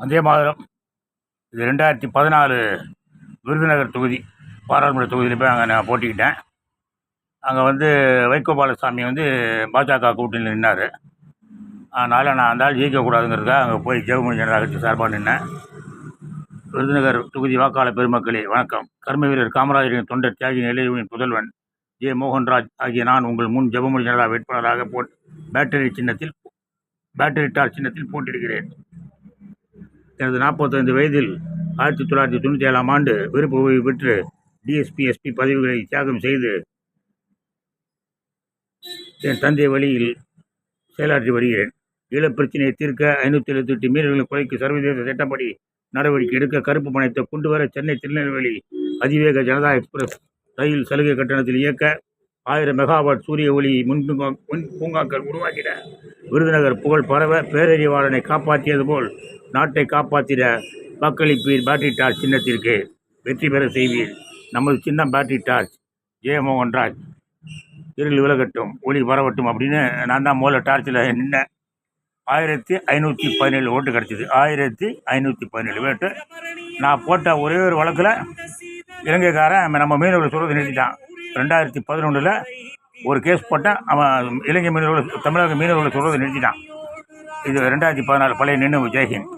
வந்தே மாதரம். இது ரெண்டாயிரத்தி பதினாலு விருதுநகர் தொகுதி பாராளுமன்ற தொகுதியில் போய் அங்கே நான் போட்டிக்கிட்டேன். அங்கே வந்து வைகோ பாலசாமி வந்து பாஜக கூட்டணியில் நின்னார். அதனால் நான் அந்த ஆள் ஜெயிக்கக்கூடாதுங்கிறதுக்காக அங்கே போய் ஜெயமொழி ஜனதா சார்பாக நின்னேன். விருதுநகர் தொகுதி வாக்காளர் பெருமக்களே வணக்கம். கர்ம வீரர் காமராஜரின் தொண்டர் தியாகி நிலையுவின் புதல்வன் ஜே மோகன்ராஜ் ஆகிய நான் உங்கள் முன் ஜெபமொழி ஜனதா வேட்பாளராக போட் பேட்டரி சின்னத்தில் பேட்டரி டார் சின்னத்தில் போட்டியிடுகிறேன். எனது நாற்பத்தைந்து வயதில் ஆயிரத்தி தொள்ளாயிரத்தி தொண்ணூற்றி ஏழாம் ஆண்டு விருப்ப ஓய்வு பெற்று டிஎஸ்பி எஸ்பி பதவிகளை தியாகம் செய்து என் தந்தை வழியில் செயலாற்றி வருகிறேன். ஈழப்பிரச்சினையை தீர்க்க ஐநூற்றி எழுபத்தி எட்டு மீனவர்களை கொலைக்கு சர்வதேச சட்டப்படி நடவடிக்கை எடுக்க கருப்பு பணத்தை கொண்டு வர சென்னை திருநெல்வேலி அதிவேக ஜனதா எக்ஸ்பிரஸ் ரயில் சலுகை கட்டணத்தில் இயக்க ஆயிரம் மெகாவாட் சூரிய ஒளி முன் முன் பூங்காக்கள் உருவாக்கின விருதுநகர் புகழ் பரவ பேரறிவாளனை காப்பாற்றியது போல் நாட்டை காப்பாற்றிட வாக்களிப்பீர் பேட்டரி டார்ச் சின்னத்திற்கு. வெற்றி பெற செய்வீர். நமது சின்னம் பேட்டரி டார்ச் ஜெயமோகன்ராஜ் இருள் விலகட்டும் ஒளி பரவட்டும் அப்படின்னு நான் தான் முதல்ல டார்ச்சில் நின்னேன் ஆயிரத்தி ஐநூற்றி பதினேழு ஓட்டு கிடச்சிது. ஆயிரத்தி ஐநூற்றி பதினேழு ஓட்டு. நான் போட்ட ஒரே ஒரு வழக்கில் இலங்கைக்காரன் நம்ம மீனவர்களை சொல்கிறது நிறுத்திட்டான். ரெண்டாயிரத்தி பதினொன்றில் ஒரு கேஸ் போட்டேன் அவன் இலங்கை மீனவர்கள் தமிழக மீனவர்களை சொல்கிறது நிறுத்திட்டான். இது ரெண்டாயிரத்தி பதினாலு பழைய நினைவு. ஜெய்ஹிந்த்